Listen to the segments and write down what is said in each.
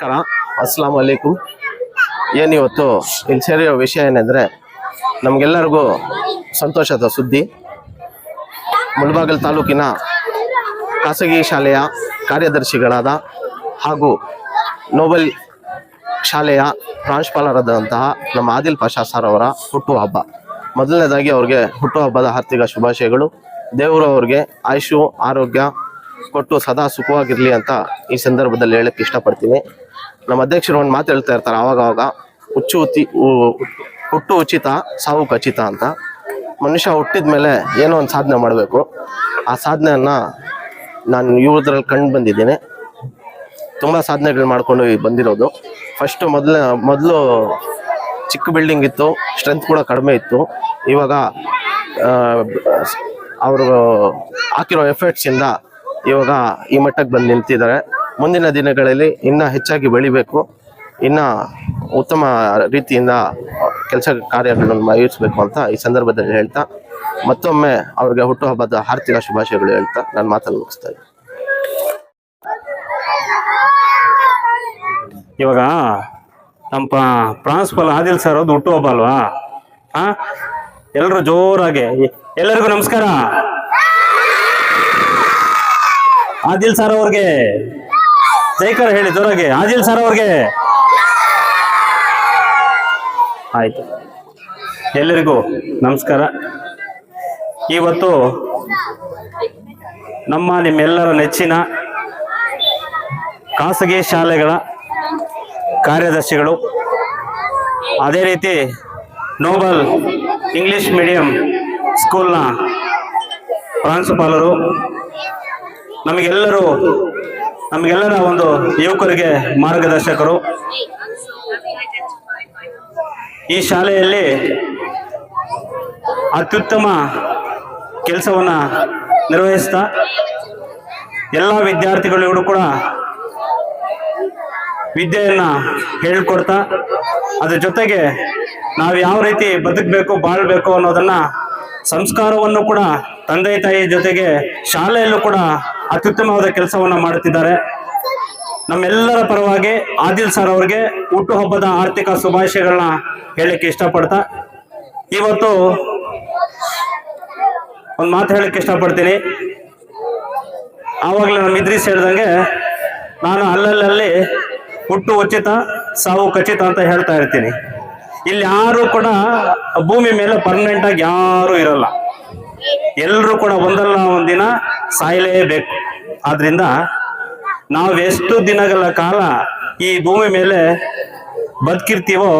ನಮಸ್ಕಾರ. ಅಸ್ಲಾಂ ವಲೈಕುಂ ಏನಿವತ್ತು ಇಲ್ಲಿ ಸೇರಿರೋ ವಿಷಯ ಏನೆಂದರೆ, ನಮಗೆಲ್ಲರಿಗೂ ಸಂತೋಷದ ಸುದ್ದಿ. ಮುಳಬಾಗಲ್ ತಾಲೂಕಿನ ಖಾಸಗಿ ಶಾಲೆಯ ಕಾರ್ಯದರ್ಶಿಗಳಾದ ಹಾಗೂ ನೋಬೆಲ್ ಶಾಲೆಯ ಪ್ರಾಂಶುಪಾಲರಾದಂತಹ ನಮ್ಮ ಆದಿಲ್ ಪಾಷಾ ಸರ್ ಅವರ ಹುಟ್ಟುಹಬ್ಬ. ಮೊದಲನೇದಾಗಿ ಅವ್ರಿಗೆ ಹುಟ್ಟುಹಬ್ಬದ ಹಾರ್ದಿಕ ಶುಭಾಶಯಗಳು. ದೇವರು ಅವ್ರಿಗೆ ಆಯುಷು, ಆರೋಗ್ಯ ಕೊಟ್ಟು ಸದಾ ಸುಖವಾಗಿರಲಿ ಅಂತ ಈ ಸಂದರ್ಭದಲ್ಲಿ ಹೇಳಕ್ಕೆ ಇಷ್ಟಪಡ್ತೀನಿ. ನಮ್ಮ ಅಧ್ಯಕ್ಷರು ಒಂದು ಮಾತು ಹೇಳ್ತಾ ಇರ್ತಾರೆ ಆವಾಗ ಆವಾಗ ಹುಚ್ಚು ಉತ್ತಿ ಹುಟ್ಟು ಉಚಿತ, ಸಾವು ಖಚಿತ ಅಂತ. ಮನುಷ್ಯ ಹುಟ್ಟಿದ ಮೇಲೆ ಏನೋ ಒಂದು ಸಾಧನೆ ಮಾಡಬೇಕು. ಆ ಸಾಧನೆಯನ್ನು ನಾನು ಇವ್ರದ್ರಲ್ಲಿ ಕಂಡು ಬಂದಿದ್ದೀನಿ. ತುಂಬ ಸಾಧನೆಗಳು ಮಾಡ್ಕೊಂಡು ಬಂದಿರೋದು. ಫಸ್ಟು ಮೊದಲ, ಮೊದಲು ಚಿಕ್ಕ ಬಿಲ್ಡಿಂಗ್ ಇತ್ತು ಸ್ಟ್ರೆಂತ್ ಕೂಡ ಕಡಿಮೆ ಇತ್ತು. ಇವಾಗ ಅವರು ಹಾಕಿರೋ ಎಫರ್ಟ್ಸಿಂದ ಇವಾಗ ಈ ಮಟ್ಟಕ್ಕೆ ಬಂದು ನಿಂತಿದ್ದಾರೆ. ಮುಂದಿನ ದಿನಗಳಲ್ಲಿ ಇನ್ನೂ ಹೆಚ್ಚಾಗಿ ಬೆಳಿಬೇಕು. ಇನ್ನ ಉತ್ತಮ ರೀತಿಯಿಂದ ಕೆಲಸ ಕಾರ್ಯಗಳನ್ನು ಮಾಡಿಸಬೇಕು ಅಂತ ಈ ಸಂದರ್ಭದಲ್ಲಿ ಹೇಳ್ತಾ, ಮತ್ತೊಮ್ಮೆ ಅವ್ರಿಗೆ ಹುಟ್ಟುಹಬ್ಬದ ಹಾರ್ದಿಕ ಶುಭಾಶಯಗಳು ಹೇಳ್ತಾ ನಾನು ಮಾತನ್ನು ಮುಗಿಸ್ತಾ ಇದ್ದೀನಿ. ಇವಾಗ ನಮ್ಮ ಪ್ರಾನ್ಸಿಪಲ್ ಆದಿಲ್ ಸರ್ ಅವ್ರದ್ದು ಹುಟ್ಟುಹಬ್ಬ ಅಲ್ವಾ? ಹಾ ಎಲ್ಲರೂ ಜೋರಾಗಿ ಎಲ್ಲರಿಗೂ ನಮಸ್ಕಾರ. ಆದಿಲ್ ಸರ್ ಅವ್ರಿಗೆ. ಜೈಕರ್ ಹೇಳಿ ಜೋರಾಗಿ. ಆದಿಲ್ ಸರ್ ಅವ್ರಿಗೆ. ಆಯ್ತು. ಎಲ್ಲರಿಗೂ ನಮಸ್ಕಾರ. ಇವತ್ತು ನಮ್ಮ ನಿಮ್ಮೆಲ್ಲರ ನೆಚ್ಚಿನ ಖಾಸಗಿ ಶಾಲೆಗಳ ಕಾರ್ಯದರ್ಶಿಗಳು. ಅದೇ ರೀತಿ ನೋಬಲ್ ಇಂಗ್ಲಿಷ್ ಮೀಡಿಯಂ ಸ್ಕೂಲ್ನ ಪ್ರಾಂಶುಪಾಲರು ನಮಗೆಲ್ಲರೂ ನಮಗೆಲ್ಲರ ಒಂದು ಯುವಕರಿಗೆ ಮಾರ್ಗದರ್ಶಕರು. ಈ ಶಾಲೆಯಲ್ಲಿ ಅತ್ಯುತ್ತಮ ಕೆಲಸವನ್ನ ನಿರ್ವಹಿಸ್ತಾ ಎಲ್ಲ ವಿದ್ಯಾರ್ಥಿಗಳಿಗೂ ಕೂಡ ವಿದ್ಯೆಯನ್ನು ಹೇಳ್ಕೊಡ್ತಾ, ಅದ್ರ ಜೊತೆಗೆ ನಾವು ಯಾವ ರೀತಿ ಬದುಕಬೇಕು, ಬಾಳ್ಬೇಕು ಅನ್ನೋದನ್ನ ಸಂಸ್ಕಾರವನ್ನು ಕೂಡ ತಂದೆ ತಾಯಿ ಜೊತೆಗೆ ಶಾಲೆಯಲ್ಲೂ ಕೂಡ ಅತ್ಯುತ್ತಮವಾದ ಕೆಲಸವನ್ನ ಮಾಡುತ್ತಿದ್ದಾರೆ. ನಮ್ಮೆಲ್ಲರ ಪರವಾಗಿ ಆದಿಲ್ ಸರ್ ಅವರಿಗೆ ಹುಟ್ಟುಹಬ್ಬದ ಆರ್ಥಿಕ ಶುಭಾಶಯಗಳನ್ನ ಹೇಳಲಿಕ್ಕೆ ಇಷ್ಟಪಡ್ತಾ, ಇವತ್ತು ಒಂದು ಮಾತು ಹೇಳಕ್ಕೆ ಇಷ್ಟಪಡ್ತೀನಿ. ಆವಾಗಲೇ ನಮ್ಮ ಇದ್ರೀಸ್ ಹೇಳ್ದಂಗೆ ನಾನು ಅಲ್ಲಲ್ಲಿ ಹುಟ್ಟು ಉಚಿತ, ಸಾವು ಖಚಿತ ಅಂತ ಹೇಳ್ತಾ ಇರ್ತೀನಿ. ಇಲ್ಲಿ ಯಾರು ಕೂಡ ಭೂಮಿ ಮೇಲೆ ಪರ್ಮನೆಂಟ್ ಆಗಿ ಯಾರು ಇರಲ್ಲ. ಎಲ್ಲರೂ ಕೂಡ ಒಂದಲ್ಲ ಒಂದಿನ ಸಾಯಲೇಬೇಕು. ಆದ್ರಿಂದ ನಾವು ಎಷ್ಟು ದಿನಗಳ ಕಾಲ ಈ ಭೂಮಿ ಮೇಲೆ ಬದುಕಿರ್ತೀವೋ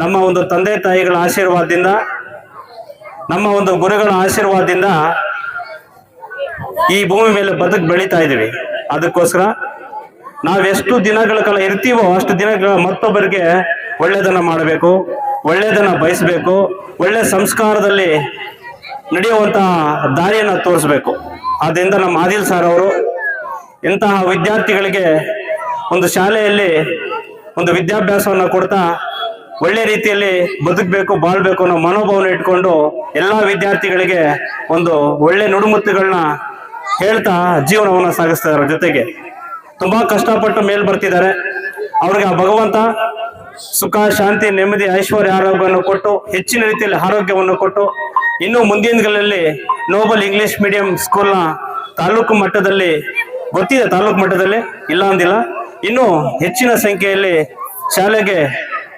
ನಮ್ಮ ಒಂದು ತಂದೆ ತಾಯಿಗಳ ಆಶೀರ್ವಾದದಿಂದ, ನಮ್ಮ ಒಂದು ಗುರುಗಳ ಆಶೀರ್ವಾದದಿಂದ ಈ ಭೂಮಿ ಮೇಲೆ ಬದುಕು ಬೆಳೀತಾ ಇದ್ದೀವಿ. ಅದಕ್ಕೋಸ್ಕರ ನಾವೆಷ್ಟು ದಿನಗಳ ಕಾಲ ಇರ್ತೀವೋ ಅಷ್ಟು ದಿನಗಳ ಮತ್ತೊಬ್ಬರಿಗೆ ಒಳ್ಳೆಯದನ್ನು ಮಾಡಬೇಕು ಒಳ್ಳೆಯದನ್ನು ಬಯಸಬೇಕು, ಒಳ್ಳೆ ಸಂಸ್ಕಾರದಲ್ಲಿ ನಡೆಯುವಂತಹ ದಾರಿಯನ್ನು ತೋರಿಸ್ಬೇಕು. ಆದ್ದರಿಂದ ನಮ್ಮ ಆದಿಲ್ ಸರ್ ಅವರು ಇಂತಹ ವಿದ್ಯಾರ್ಥಿಗಳಿಗೆ ಒಂದು ಶಾಲೆಯಲ್ಲಿ ಒಂದು ವಿದ್ಯಾಭ್ಯಾಸವನ್ನು ಕೊಡ್ತಾ ಒಳ್ಳೆ ರೀತಿಯಲ್ಲಿ ಬದುಕಬೇಕು, ಬಾಳ್ಬೇಕು ಅನ್ನೋ ಮನೋಭಾವನೆ ಇಟ್ಕೊಂಡು ಎಲ್ಲ ವಿದ್ಯಾರ್ಥಿಗಳಿಗೆ ಒಂದು ಒಳ್ಳೆ ನುಡಿಮುತ್ತುಗಳನ್ನ ಹೇಳ್ತಾ ಜೀವನವನ್ನು ಸಾಗಿಸ್ತಾ ಜೊತೆಗೆ ತುಂಬಾ ಕಷ್ಟಪಟ್ಟು ಮೇಲ್ ಬರ್ತಿದ್ದಾರೆ. ಅವ್ರಿಗೆ ಆ ಭಗವಂತ ಸುಖ, ಶಾಂತಿ, ನೆಮ್ಮದಿ, ಐಶ್ವರ್ಯ, ಆರೋಗ್ಯವನ್ನು ಕೊಟ್ಟು, ಹೆಚ್ಚಿನ ರೀತಿಯಲ್ಲಿ ಆರೋಗ್ಯವನ್ನು ಕೊಟ್ಟು ಇನ್ನು ಮುಂದಿನ ದಿನಗಳಲ್ಲಿ ನೋಬಲ್ ಇಂಗ್ಲಿಷ್ ಮೀಡಿಯಂ ಸ್ಕೂಲ್ನ ತಾಲೂಕು ಮಟ್ಟದಲ್ಲಿ, ಗೊತ್ತಿದೆ ತಾಲೂಕು ಮಟ್ಟದಲ್ಲಿ ಇಲ್ಲ ಅಂದಿಲ್ಲ ಇನ್ನು ಹೆಚ್ಚಿನ ಸಂಖ್ಯೆಯಲ್ಲಿ ಶಾಲೆಗೆ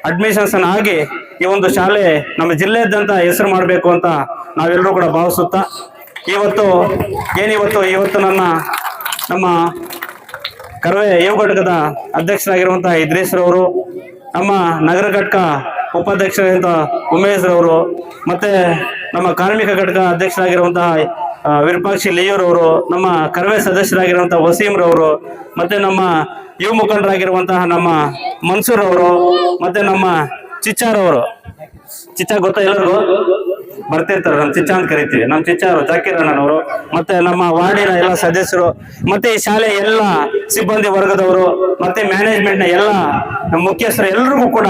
ಅಡ್ಮಿಷನ್ಸ್ ಆಗಿ ಈ ಒಂದು ಶಾಲೆ ನಮ್ಮ ಜಿಲ್ಲೆಯಾದ್ಯಂತ ಹೆಸರು ಮಾಡಬೇಕು ಅಂತ ನಾವೆಲ್ಲರೂ ಕೂಡ ಭಾವಿಸುತ್ತಾ, ಇವತ್ತು ಏನಿವತ್ತು ಇವತ್ತು ನನ್ನ, ನಮ್ಮ ಕರವೇ ಯುವ ಘಟಕದ ಅಧ್ಯಕ್ಷರಾಗಿರುವಂತಹ ಇದ್ರೇಶ್ರವರು ನಮ್ಮ ನಗರ ಘಟಕ ಉಪಾಧ್ಯಕ್ಷರಾದಂತಹ ಉಮೇಶ್ ರವರು, ಮತ್ತೆ ನಮ್ಮ ಕಾರ್ಮಿಕ ಘಟಕ ಅಧ್ಯಕ್ಷರಾಗಿರುವಂತಹ ವಿರೂಪಾಕ್ಷಿ ಲೇಯೂರ್ ಅವರು, ನಮ್ಮ ಕರವೇ ಸದಸ್ಯರಾಗಿರುವಂತಹ ವಸೀಮ್ರವರು ರವರು ಮತ್ತೆ ನಮ್ಮ ಯುವ ಮುಖಂಡರಾಗಿರುವಂತಹ ನಮ್ಮ ಮನ್ಸೂರ್ ಅವರು, ಮತ್ತೆ ನಮ್ಮ ಚಿಚ್ಚಾರ್ ಅವರು. ಚಿಚ್ಚ ಗೊತ್ತಾ ಎಲ್ಲರಿಗೂ? ಬರ್ತಿರ್ತಾರೆ, ನಮ್ಮ ಚಿಚ್ಚ ಅಂತ ಕರಿತೀವಿ. ನಮ್ಮ ಚಿಚ್ಚಾರು ಜಾಕೀರ್ ಅಣ್ಣನವರು, ಮತ್ತೆ ನಮ್ಮ ವಾರ್ಡಿನ ಎಲ್ಲ ಸದಸ್ಯರು, ಮತ್ತೆ ಈ ಶಾಲೆ ಎಲ್ಲ ಸಿಬ್ಬಂದಿ ವರ್ಗದವರು, ಮತ್ತೆ ಮ್ಯಾನೇಜ್ಮೆಂಟ್ ಎಲ್ಲ ಮುಖ್ಯಸ್ಥರು ಎಲ್ರಿಗೂ ಕೂಡ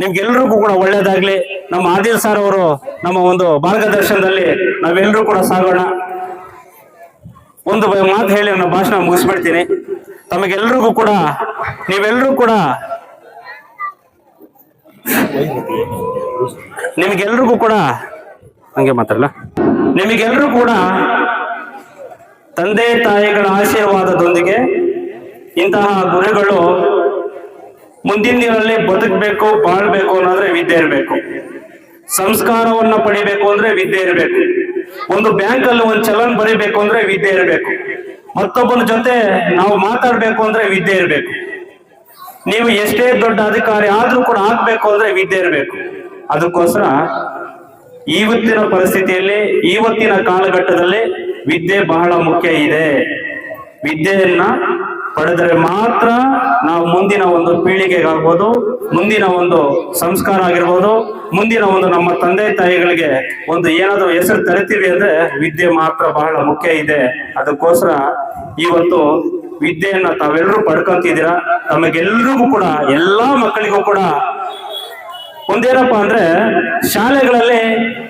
ನಿಮ್ಗೆಲ್ರಿಗೂ ಕೂಡ ಒಳ್ಳೇದಾಗ್ಲಿ. ನಮ್ಮ ಆದಿಲ್ ಸರ್ ಅವರು ನಮ್ಮ ಒಂದು ಮಾರ್ಗದರ್ಶನದಲ್ಲಿ ನಾವೆಲ್ಲರೂ ಕೂಡ ಸಾಗೋಣ. ಒಂದು ಮಾತು ಹೇಳಿ ನನ್ನ ಭಾಷಣ ಮುಗಿಸ್ಬಿಡ್ತೀನಿ. ತಮಗೆಲ್ರಿಗೂ ಕೂಡ ನೀವೆಲ್ಲರೂ ಕೂಡ ನಿಮಗೆಲ್ರಿಗೂ ಕೂಡ, ಹಂಗೆ ಮಾತಾಡಲ್ಲ. ನಿಮಗೆಲ್ಲರೂ ಕೂಡ ತಂದೆ ತಾಯಿಗಳ ಆಶೀರ್ವಾದದೊಂದಿಗೆ ಇಂತಹ ಗುರುಗಳು ಮುಂದಿನ ದಿನದಲ್ಲಿ ಬದುಕಬೇಕು, ಬಾಳ್ಬೇಕು ಅನ್ನೋದ್ರೆ ವಿದ್ಯೆ ಇರಬೇಕು. ಸಂಸ್ಕಾರವನ್ನ ಪಡಿಬೇಕು ಅಂದ್ರೆ ವಿದ್ಯೆ ಇರಬೇಕು. ಒಂದು ಬ್ಯಾಂಕ್ ಅಲ್ಲಿ ಒಂದು ಚಲನ್ ಬರೀಬೇಕು ಅಂದ್ರೆ ವಿದ್ಯೆ ಇರಬೇಕು. ಮತ್ತೊಬ್ಬನ ಜೊತೆ ನಾವು ಮಾತಾಡ್ಬೇಕು ಅಂದ್ರೆ ವಿದ್ಯೆ ಇರಬೇಕು. ನೀವು ಎಷ್ಟೇ ದೊಡ್ಡ ಅಧಿಕಾರಿ ಆದ್ರೂ ಕೂಡ ಆಗ್ಬೇಕು ಅಂದ್ರೆ ವಿದ್ಯೆ ಇರಬೇಕು. ಅದಕ್ಕೋಸ್ಕರ ಇವತ್ತಿನ ಪರಿಸ್ಥಿತಿಯಲ್ಲಿ ಇವತ್ತಿನ ಕಾಲಘಟ್ಟದಲ್ಲಿ ವಿದ್ಯೆ ಬಹಳ ಮುಖ್ಯ ಇದೆ. ವಿದ್ಯೆಯನ್ನ ಪಡೆದರೆ ಮಾತ್ರ ನಾವು ಮುಂದಿನ ಒಂದು ಪೀಳಿಗೆಗಾಗ್ಬೋದು, ಮುಂದಿನ ಒಂದು ಸಂಸ್ಕಾರ ಆಗಿರ್ಬೋದು, ಮುಂದಿನ ಒಂದು ನಮ್ಮ ತಂದೆ ತಾಯಿಗಳಿಗೆ ಒಂದು ಏನಾದರೂ ಹೆಸರು ತರಿತೀವಿ ಅಂದ್ರೆ ವಿದ್ಯೆ ಮಾತ್ರ ಬಹಳ ಮುಖ್ಯ ಇದೆ. ಅದಕ್ಕೋಸ್ಕರ ಇವತ್ತು ವಿದ್ಯೆಯನ್ನ ತಾವೆಲ್ಲರೂ ಪಡ್ಕೊಂತಿದ್ದೀರಾ? ತಮಗೆಲ್ರಿಗೂ ಕೂಡ, ಎಲ್ಲಾ ಮಕ್ಕಳಿಗೂ ಕೂಡ ಒಂದೇನಪ್ಪ ಅಂದ್ರೆ ಶಾಲೆಗಳಲ್ಲಿ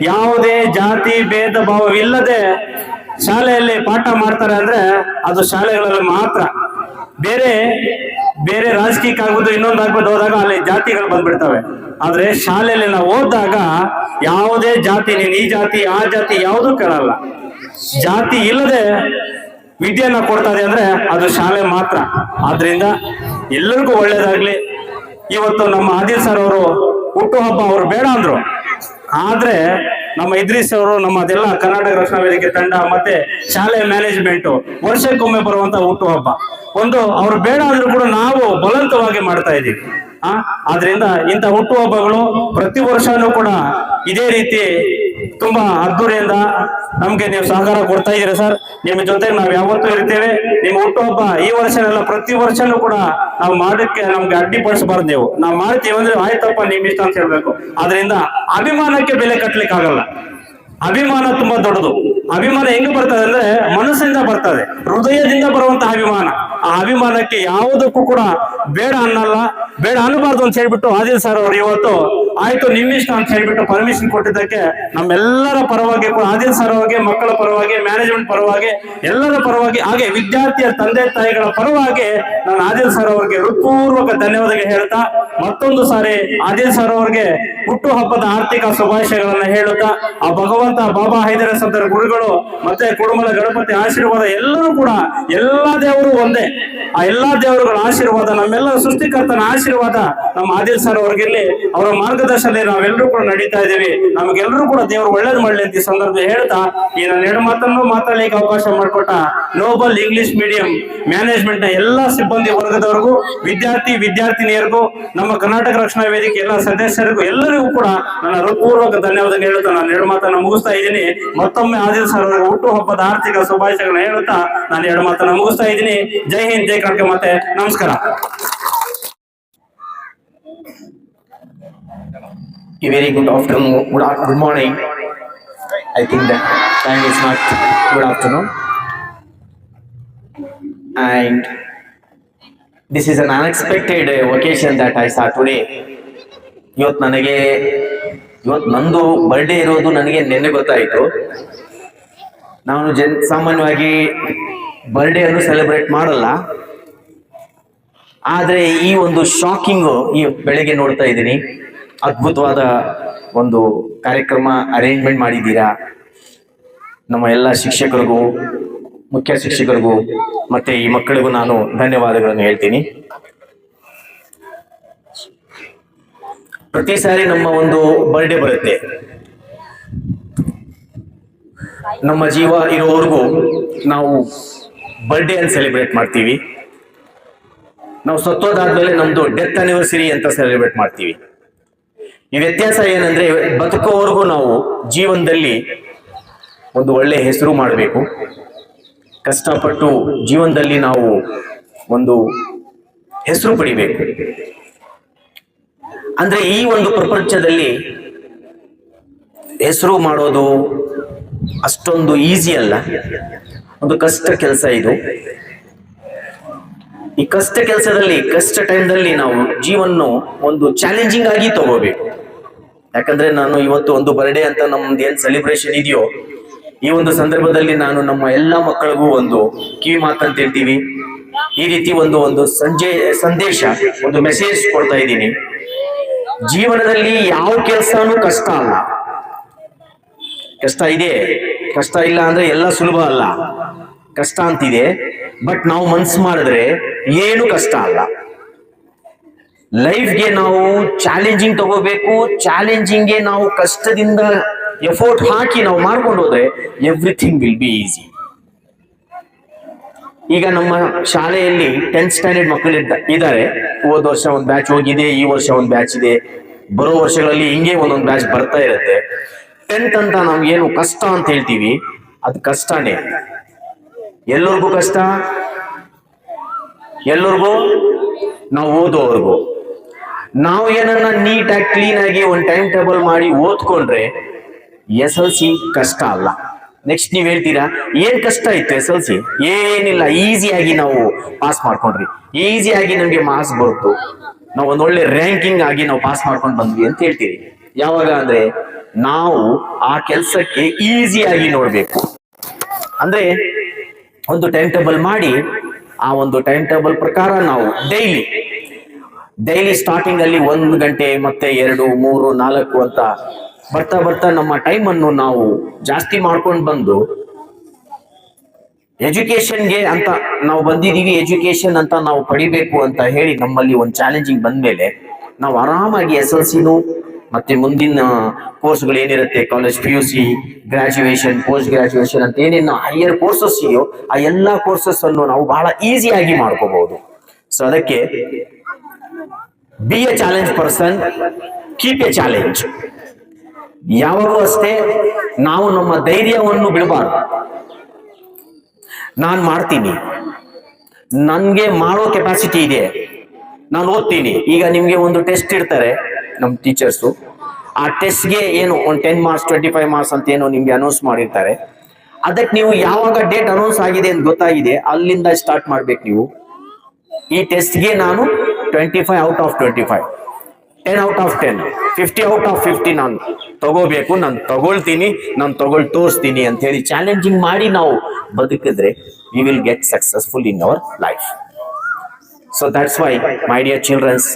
ಯಾವುದೇ ಜಾತಿ, ಭೇದ, ಭಾವವಿಲ್ಲದೆ ಶಾಲೆಯಲ್ಲಿ ಪಾಠ ಮಾಡ್ತಾರೆ ಅಂದ್ರೆ ಅದು ಶಾಲೆಗಳಲ್ಲಿ ಮಾತ್ರ. ಬೇರೆ ಬೇರೆ ರಾಜಕೀಯಕ್ಕೆ ಆಗ್ಬೋದು ಇನ್ನೊಂದು ಆಗ್ಬೋದು ಹೋದಾಗ ಅಲ್ಲಿ ಜಾತಿಗಳು ಬಂದ್ಬಿಡ್ತವೆ. ಆದ್ರೆ ಶಾಲೆಯಲ್ಲಿ ನಾವು ಓದಿದಾಗ ಯಾವುದೇ ಜಾತಿ, ನೀನು ಈ ಜಾತಿ, ಆ ಜಾತಿ, ಯಾವುದೂ ಕೇಳಲ್ಲ. ಜಾತಿ ಇಲ್ಲದೆ ವಿದ್ಯೆಯನ್ನ ಕೊಡ್ತಾ ಇದೆ ಅಂದ್ರೆ ಅದು ಶಾಲೆ ಮಾತ್ರ. ಆದ್ರಿಂದ ಎಲ್ಲರಿಗೂ ಒಳ್ಳೇದಾಗ್ಲಿ. ಇವತ್ತು ನಮ್ಮ ಆದಿಲ್ ಸರ್ ಅವರು ಹುಟ್ಟುಹಬ್ಬ ಅವ್ರು ಬೇಡ ಅಂದ್ರು. ಆದ್ರೆ ನಮ್ಮ ಇದ್ರೀಸ್ ಅವರು ನಮ್ಮ ಅದೆಲ್ಲ ಕರ್ನಾಟಕ ರಕ್ಷಣಾ ವೇದಿಕೆ ತಂಡ ಮತ್ತೆ ಶಾಲೆ ಮ್ಯಾನೇಜ್ಮೆಂಟ್ ವರ್ಷಕ್ಕೊಮ್ಮೆ ಬರುವಂತ ಹುಟ್ಟುಹಬ್ಬ ಒಂದು ಅವ್ರು ಬೇಡ ಅಂದ್ರೂ ಕೂಡ ನಾವು ಬಲವಂತವಾಗಿ ಮಾಡ್ತಾ ಇದೀವಿ. ಆ, ಆದ್ರಿಂದ ಇಂಥ ಹುಟ್ಟುಹಬ್ಬಗಳು ಪ್ರತಿ ವರ್ಷನೂ ಕೂಡ ಇದೇ ರೀತಿ ತುಂಬಾ ಅದ್ದೂರಿಯಿಂದ ನಮ್ಗೆ ನೀವು ಸಹಕಾರ ಕೊಡ್ತಾ ಇದ್ದೀರಾ ಸರ್. ನಿಮ್ಮ ಜೊತೆ ನಾವು ಯಾವತ್ತೂ ಇರ್ತೇವೆ. ನಿಮ್ಮ ಹುಟ್ಟುಹಬ್ಬ ಈ ವರ್ಷನೆಲ್ಲ, ಪ್ರತಿ ವರ್ಷನೂ ಕೂಡ ನಾವು ಮಾಡಕ್ಕೆ ನಮ್ಗೆ ಅಡ್ಡಿಪಡಿಸಬಾರ್ದು ನೀವು. ನಾವು ಮಾಡ್ತೀವಿ ಅಂದ್ರೆ ಆಯ್ತಪ್ಪ ನಿಮ್ ಇಷ್ಟ ಅಂತ ಹೇಳ್ಬೇಕು. ಅದರಿಂದ ಅಭಿಮಾನಕ್ಕೆ ಬೆಲೆ ಕಟ್ಲಿಕ್ಕೆ ಆಗಲ್ಲ ಅಭಿಮಾನ ತುಂಬಾ ದೊಡ್ಡದು. ಅಭಿಮಾನ ಹೆಂಗ್ ಬರ್ತದೆ ಅಂದ್ರೆ ಮನಸ್ಸಿಂದ ಬರ್ತದೆ, ಹೃದಯದಿಂದ ಬರುವಂತಹ ಅಭಿಮಾನ. ಆ ಅಭಿಮಾನಕ್ಕೆ ಯಾವುದಕ್ಕೂ ಕೂಡ ಬೇಡ ಅನ್ನಲ್ಲ, ಬೇಡ ಅನ್ನಬಾರ್ದು ಅಂತ ಹೇಳ್ಬಿಟ್ಟು ಆದಿಲ್ ಸರ್ ಅವರು ಇವತ್ತು ಆಯ್ತು ನಿಮ್ಮಿಷ್ಟ ಅಂತ ಹೇಳ್ಬಿಟ್ಟು ಪರ್ಮಿಷನ್ ಕೊಟ್ಟಿದ್ದಕ್ಕೆ ನಮ್ಮೆಲ್ಲರ ಪರವಾಗಿ ಆದಿಲ್ ಸರ್ ಅವರಿಗೆ, ಮಕ್ಕಳ ಪರವಾಗಿ ಮ್ಯಾನೇಜ್ಮೆಂಟ್ ಪರವಾಗಿ, ಎಲ್ಲರ ಪರವಾಗಿ, ಹಾಗೆ ವಿದ್ಯಾರ್ಥಿಯ ತಂದೆ ತಾಯಿಗಳ ಪರವಾಗಿ ನಾನು ಆದಿಲ್ ಸರ್ ಅವರಿಗೆ ಹೃತ್ಪೂರ್ವಕ ಧನ್ಯವಾದ ಹೇಳ್ತಾ, ಮತ್ತೊಂದು ಸಾರಿ ಆದಿಲ್ ಸರ್ ಅವರಿಗೆ ಹುಟ್ಟುಹಬ್ಬದ ಆರ್ಥಿಕ ಶುಭಾಶಯಗಳನ್ನ ಹೇಳುತ್ತಾ, ಆ ಭಗವಂತ ಬಾಬಾ ಹೈದರ ಗುರುಗಳು ಮತ್ತೆ ಕುಡುಮಲ ಗಣಪತಿ ಆಶೀರ್ವಾದ ಎಲ್ಲರೂ ಕೂಡ ಎಲ್ಲಾ ದೇವರು ಒಂದೇ. ಆ ಎಲ್ಲಾ ದೇವರುಗಳ ಆಶೀರ್ವಾದ, ನಮ್ಮೆಲ್ಲ ಸೃಷ್ಟಿಕರ್ತನ ಆಶೀರ್ವಾದ ನಮ್ಮ ಆದಿಲ್ ಸರ್ ಅವರಿಗೆ ಅವರ ಮಾರ್ಗದರ್ಶನದಲ್ಲಿ ನಾವೆಲ್ಲರೂ ಕೂಡ ನಡೀತಾ ಇದ್ದೀವಿ. ನಮಗೆಲ್ಲರೂ ಕೂಡ ದೇವರು ಒಳ್ಳೇದು ಮಾಡಲಿ ಅಂತ ಈ ಸಂದರ್ಭ ಹೇಳ್ತಾ, ಈ ನನ್ನ ಎರಡು ಮಾತನ್ನು ಮಾತಾಡ್ಲಿಕ್ಕೆ ಅವಕಾಶ ಮಾಡಿಕೊಟ್ಟ ನೋಬಲ್ ಇಂಗ್ಲಿಷ್ ಮೀಡಿಯಂ ಮ್ಯಾನೇಜ್ಮೆಂಟ್ನ ಎಲ್ಲಾ ಸಿಬ್ಬಂದಿ ವರ್ಗದವರಿಗೂ, ವಿದ್ಯಾರ್ಥಿ, ವಿದ್ಯಾರ್ಥಿನಿಯರಿಗೂ, ನಮ್ಮ ಕರ್ನಾಟಕ ರಕ್ಷಣಾ ವೇದಿಕೆ ಎಲ್ಲ ಸದಸ್ಯರಿಗೂ ಎಲ್ಲರಿಗೂ ಕೂಡ ನನ್ನ ಹೃತ್ಪೂರ್ವಕ ಧನ್ಯವಾದ ಹೇಳುತ್ತಾ ನಾನು ಎರಡು ಮಾತನ್ನು ಮುಗಿಸ್ತಾ ಇದ್ದೀನಿ. ಮತ್ತೊಮ್ಮೆ ಆದಿಲ್ ಸರ್ವರ ಹುಟ್ಟು ಹಬ್ಬದ ಆರ್ಥಿಕ ಶುಭಾಶಯಗಳನ್ನು ಹೇಳುತ್ತಾ ನಾನು ಎರಡು ಮಾತನ್ನ ಮುಗಿಸ್ತಾ ಇದ್ದೀನಿ. ಜೈ ಹಿಂದ್, ಜೈ ಕಾರ್ಕ ಮತ್ತೆ ನಮಸ್ಕಾರ. A very good afternoon good morning I think that time is not good afternoon and this is an unexpected occasion that I saw today ಇವತ್ತು ನನಗೆ, ಇವತ್ತು ನಂದು ಬರ್ಡೇ ಇರೋದು ನನಗೆ ನೆನ್ನೆ ಗೊತ್ತಾಯಿತು. ನಾನು ಜನ್ ಸಾಮಾನ್ಯವಾಗಿ ಬರ್ಡೇ ಅನ್ನು ಸೆಲೆಬ್ರೇಟ್ ಮಾಡಲ್ಲ. ಆದರೆ ಈ ಒಂದು ಶಾಕಿಂಗು ಈ ಬೆಳಗ್ಗೆ ನೋಡ್ತಾ ಇದ್ದೀನಿ. ಅದ್ಭುತವಾದ ಒಂದು ಕಾರ್ಯಕ್ರಮ ಅರೇಂಜ್ಮೆಂಟ್ ಮಾಡಿದ್ದೀರಾ? ನಮ್ಮ ಎಲ್ಲ ಶಿಕ್ಷಕರಿಗೂ, ಮುಖ್ಯ ಶಿಕ್ಷಕರಿಗೂ, ಮತ್ತೆ ಈ ಮಕ್ಕಳಿಗೂ ನಾನು ಧನ್ಯವಾದಗಳನ್ನು ಹೇಳ್ತೀನಿ. ಪ್ರತಿ ಸಾರಿ ನಮ್ಮ ಒಂದು ಬರ್ಡೇ ಬರುತ್ತೆ. ನಮ್ಮ ಜೀವ ಇರೋವರೆಗೂ ನಾವು ಬರ್ಡೇ ಅಂತ ಸೆಲೆಬ್ರೇಟ್ ಮಾಡ್ತೀವಿ. ನಾವು ಸತ್ತೋದಾದ್ಮೇಲೆ ನಮ್ದು ಡೆತ್ ಅನಿವರ್ಸರಿ ಅಂತ ಸೆಲೆಬ್ರೇಟ್ ಮಾಡ್ತೀವಿ. ಈ ವ್ಯತ್ಯಾಸ ಏನಂದ್ರೆ ಬದುಕೋವರೆಗೂ ನಾವು ಜೀವನದಲ್ಲಿ ಒಂದು ಒಳ್ಳೆ ಹೆಸರು ಮಾಡಬೇಕು. ಕಷ್ಟಪಟ್ಟು ಜೀವನದಲ್ಲಿ ನಾವು ಒಂದು ಹೆಸರು ಪಡಿಬೇಕು. ಅಂದ್ರೆ ಈ ಒಂದು ಪ್ರಪಂಚದಲ್ಲಿ ಹೆಸರು ಮಾಡೋದು ಅಷ್ಟೊಂದು ಈಸಿ ಅಲ್ಲ. ಒಂದು ಕಷ್ಟ ಕೆಲಸ ಇದು. ಈ ಕಷ್ಟ ಕೆಲಸದಲ್ಲಿ, ಕಷ್ಟ ಟೈಮ್ದಲ್ಲಿ ನಾವು ಜೀವನ ಒಂದು ಚಾಲೆಂಜಿಂಗ್ ಆಗಿ ತಗೋಬೇಕು. ಯಾಕಂದ್ರೆ ನಾನು ಇವತ್ತು ಒಂದು ಬರ್ಡೇ ಅಂತ ನಮ್ದು ಏನ್ ಸೆಲೆಬ್ರೇಷನ್ ಇದೆಯೋ, ಈ ಒಂದು ಸಂದರ್ಭದಲ್ಲಿ ನಾನು ನಮ್ಮ ಎಲ್ಲ ಮಕ್ಕಳಿಗೂ ಒಂದು ಕಿವಿ ಮಾತಂತ ಹೇಳ್ತೀವಿ. ಈ ರೀತಿ ಒಂದು ಒಂದು ಸಂಜೆ, ಸಂದೇಶ, ಒಂದು ಮೆಸೇಜ್ ಕೊಡ್ತಾ ಇದ್ದೀನಿ. ಜೀವನದಲ್ಲಿ ಯಾವ ಕೆಲಸನೂ ಕಷ್ಟ ಅಲ್ಲ. ಕಷ್ಟ ಇದೆ. ಕಷ್ಟ ಇಲ್ಲ ಅಂದ್ರೆ ಎಲ್ಲ ಸುಲಭ ಅಲ್ಲ. ಕಷ್ಟ ಅಂತಿದೆ. ಬಟ್ ನಾವು ಮನ್ಸು ಮಾಡಿದ್ರೆ ಏನು ಕಷ್ಟ ಅಲ್ಲ. ಲೈಫ್ಗೆ ನಾವು ಚಾಲೆಂಜಿಂಗ್ ತಗೋಬೇಕು. ಚಾಲೆಂಜಿಂಗ್ಗೆ ನಾವು ಕಷ್ಟದಿಂದ ಎಫೋರ್ಟ್ ಹಾಕಿ ನಾವು ಮಾಡ್ಕೊಂಡು ಹೋದ್ರೆ ಎವ್ರಿಥಿಂಗ್ ವಿಲ್ ಬಿ ಈಸಿ. ಈಗ ನಮ್ಮ ಶಾಲೆಯಲ್ಲಿ ಟೆಂತ್ ಸ್ಟ್ಯಾಂಡರ್ಡ್ ಮಕ್ಕಳು ಇದ್ದ- ಇದ್ದಾರೆ. ಹೋದ ವರ್ಷ ಒಂದು ಬ್ಯಾಚ್ ಹೋಗಿದೆ, ಈ ವರ್ಷ ಒಂದು ಬ್ಯಾಚ್ ಇದೆ. ಬರೋ ವರ್ಷಗಳಲ್ಲಿ ಹಿಂಗೆ ಒಂದೊಂದು ಬ್ಯಾಚ್ ಬರ್ತಾ ಇರುತ್ತೆ. ಟೆಂತ್ ಅಂತ ಏನು ಕಷ್ಟ ಅಂತ ಹೇಳ್ತೀವಿ, ಅದು ಕಷ್ಟನೇ. ಎಲ್ಲರಿಗೂ ಕಷ್ಟ? ಎಲ್ಲರಿಗೂ? ನಾವು ಓದೋವರೆಗೂ ನಾವು ಏನನ್ನ ನೀಟಾಗಿ ಕ್ಲೀನ್ ಆಗಿ ಒಂದು ಟೈಮ್ ಟೇಬಲ್ ಮಾಡಿ ಓದ್ಕೊಂಡ್ರೆ ಎಸ್ ಎಲ್ ಸಿ ಕಷ್ಟ ಅಲ್ಲ. ನೆಕ್ಸ್ಟ್ ನೀವ್ ಹೇಳ್ತೀರಾ, ಏನ್ ಕಷ್ಟ ಇತ್ತು ಎಸ್ ಎಲ್ ಸಿ? ಏನಿಲ್ಲ, ಈಸಿಯಾಗಿ ನಾವು ಪಾಸ್ ಮಾಡ್ಕೊಂಡ್ರಿ ಈಸಿಯಾಗಿ ನಮ್ಗೆ ಮಾರ್ಕ್ಸ್ ಬರುತ್ತು. ನಾವು ಒಂದ್ ಒಳ್ಳೆ ರ್ಯಾಂಕಿಂಗ್ ಆಗಿ ನಾವು ಪಾಸ್ ಮಾಡ್ಕೊಂಡು ಬಂದ್ವಿ ಅಂತ ಹೇಳ್ತೀರಿ. ಯಾವಾಗ ಅಂದ್ರೆ ನಾವು ಆ ಕೆಲಸಕ್ಕೆ ಈಸಿಯಾಗಿ ನೋಡ್ಬೇಕು. ಅಂದ್ರೆ ಒಂದು ಟೈಮ್ ಟೇಬಲ್ ಮಾಡಿ ಆ ಒಂದು ಟೈಮ್ ಟೇಬಲ್ ಪ್ರಕಾರ ನಾವು ಡೈಲಿ ಡೈಲಿ ಸ್ಟಾರ್ಟಿಂಗ್ ಅಲ್ಲಿ ಒಂದು ಗಂಟೆ ಮತ್ತೆ ಎರಡು, ಮೂರು, ನಾಲ್ಕು ಅಂತ ಬರ್ತಾ ಬರ್ತಾ ನಮ್ಮ ಟೈಮ್ ಅನ್ನು ನಾವು ಜಾಸ್ತಿ ಮಾಡ್ಕೊಂಡು ಬಂದು ಎಜುಕೇಶನ್ಗೆ ಅಂತ ನಾವು ಬಂದಿದ್ದೀವಿ ಎಜುಕೇಶನ್ ಅಂತ ನಾವು ಪಡಿಬೇಕು ಅಂತ ಹೇಳಿ ನಮ್ಮಲ್ಲಿ ಒಂದು ಚಾಲೆಂಜಿಂಗ್ ಬಂದ ಮೇಲೆ ನಾವು ಆರಾಮಾಗಿ ಎಸ್ ಎಲ್ ಸಿನು ಮತ್ತೆ ಮುಂದಿನ ಕೋರ್ಸ್ಗಳು ಏನಿರುತ್ತೆ? College P U C graduation post graduation ಅಂತ ಏನೇನು ಹೈಯರ್ ಕೋರ್ಸಸ್ ಇದೆಯೋ ಆ ಎಲ್ಲ ಕೋರ್ಸಸ್ ಅನ್ನು ನಾವು ಬಹಳ ಈಸಿಯಾಗಿ ಮಾಡ್ಕೋಬಹುದು. ಸೊ ಅದಕ್ಕೆ be a challenge person keep a challenge ಯಾವಾಗೂ ಅಷ್ಟೇ ನಾವು ನಮ್ಮ ಧೈರ್ಯವನ್ನು ಬಿಡಬಾರ್ದು. ನಾನು ಮಾಡ್ತೀನಿ. ನನ್ಗೆ ಮಾಡೋ ಕೆಪಾಸಿಟಿ ಇದೆ. ನಾನು ಓದ್ತೀನಿ. ಈಗ ನಿಮ್ಗೆ ಒಂದು ಟೆಸ್ಟ್ ಇರ್ತಾರೆ ನಮ್ಮ ಟೀಚರ್ಸು ಆ ಟೆಸ್ಟ್ಗೆ ಏನು ಒಂದು ten marks twenty five marks ಅಂತ ಏನು ನಿಮಗೆ ಅನೌನ್ಸ್ ಮಾಡಿರ್ತಾರೆ. ಅದಕ್ಕೆ ನೀವು ಯಾವಾಗ ಡೇಟ್ ಅನೌನ್ಸ್ ಆಗಿದೆ ಅಂತ ಗೊತ್ತಾಗಿದೆ, ಅಲ್ಲಿಂದ ಸ್ಟಾರ್ಟ್ ಮಾಡ್ಬೇಕು ನೀವು. ಈ ಟೆಸ್ಟ್ಗೆ ನಾನು twenty five out of twenty five ten out of ten fifty out of fifty ನಾನು ತಗೋಬೇಕು, ನಾನು ತಗೊಳ್ತೀನಿ, ನಾನು ತಗೊಳ್ ತೋರಿಸ್ತೀನಿ ಅಂತ ಹೇಳಿ ಚಾಲೆಂಜಿಂಗ್ ಮಾಡಿ ನಾವು ಬದುಕಿದ್ರೆ we will get successful in our life so that's why my dear childrens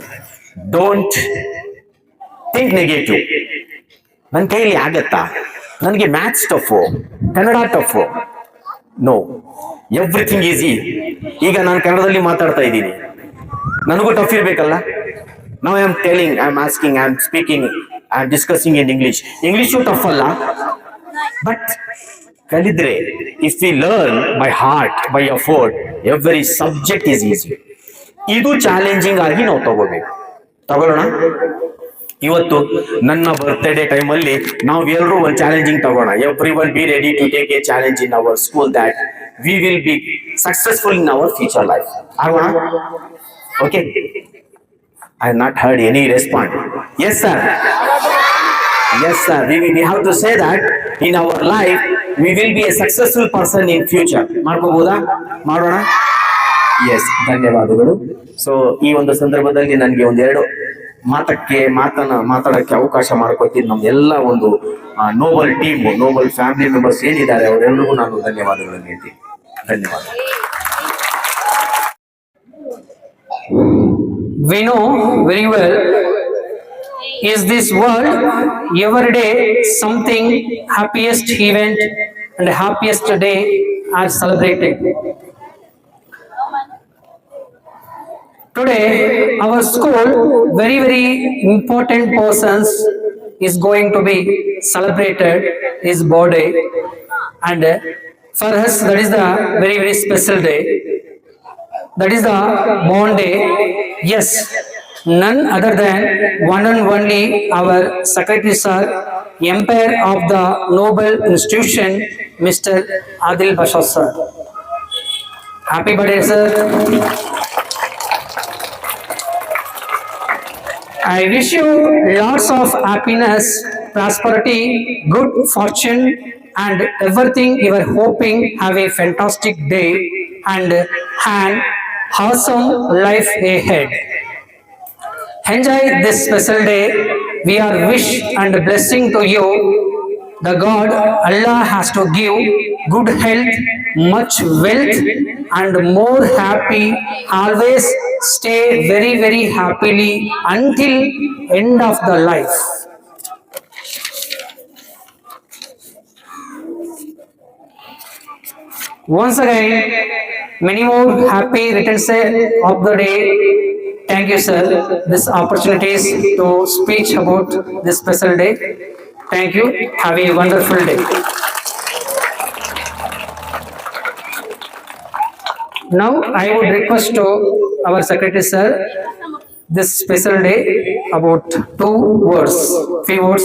don't think negative ನನ್ನ ಕೈಲಿ ಆಗತ್ತಾ? ನನಗೆ maths tough Kannada tough no everything easy ಈಗ ನಾನು ಕನ್ನಡದಲ್ಲಿ ಮಾತಾಡ್ತಾ ಇದ್ದೀನಿ. ನನಗೂ ಟಫ್ ಇರಬೇಕಲ್ಲ? ನಾವು I am telling I am asking I am speaking I am discussing in English English tough ಅಲ್ಲ. But ಕಲಿದ್ರೆ if we learn by heart by afford every subject is easy ಇದು ಚಾಲೆಂಜಿಂಗ್ ಆಗಿ ನಾವು ತಗೋಬೇಕು. ತಗೊಳ್ಳೋಣ? ಇವತ್ತು ನನ್ನ ಬರ್ತ್ಡೇ ಟೈಮಲ್ಲಿ ನಾವು ಎಲ್ಲರೂ ಒಂದು ಚಾಲೆಂಜಿಂಗ್ ತಗೋಣ. Everyone be ready to take a challenge in our school that we will be successful in our future life ಆಗೋಣ okay I not heard any respond yes sir yes sir we have to to say in our life we will be a successful person in future. ಮಾಡ್ಕೋಬಹುದಾ ಮಾಡೋಣ? Yes ಧನ್ಯವಾದಗಳು. So ಈ ಒಂದು ಸಂದರ್ಭದಲ್ಲಿ ನನಗೆ ಒಂದೆರಡು ಮಾತಕ್ಕೆ ಮಾತನ್ನ ಮಾತಾಡಕ್ಕೆ ಅವಕಾಶ ಮಾಡಿಕೊಟ್ಟಿದ್ದು ನಮ್ಮ ಎಲ್ಲ ಒಂದು noble team noble family members ಏನಿದ್ದಾರೆ ಅವರೆಲ್ಲರಿಗೂ ನಾನು ಧನ್ಯವಾದಗಳನ್ನು ಹೇಳ್ತೀನಿ ಧನ್ಯವಾದ we know very well is this world every day something happiest event and happiest day are celebrated today our school very very important persons is going to be celebrated his birthday and uh, for us that is the very very special day that is the born day. Yes, none other than one and only our Secretary Sir, Empire of the Noble Institution, Mr. Adil Basha Sir. Happy birthday, sir. I wish you lots of happiness, prosperity, good fortune, and everything you are hoping. Have a fantastic day and an awesome life ahead. Enjoy this special day. We are wish and blessing to you. The God Allah has to give good health, much wealth, and more happy. Always stay very very happily until end of the life. Once again, many more happy returns of the day. Thank you, sir. This opportunities to speak about this special day. Thank you. Have a wonderful day. Now, I would request to our secretary, sir, this special day about two words, few words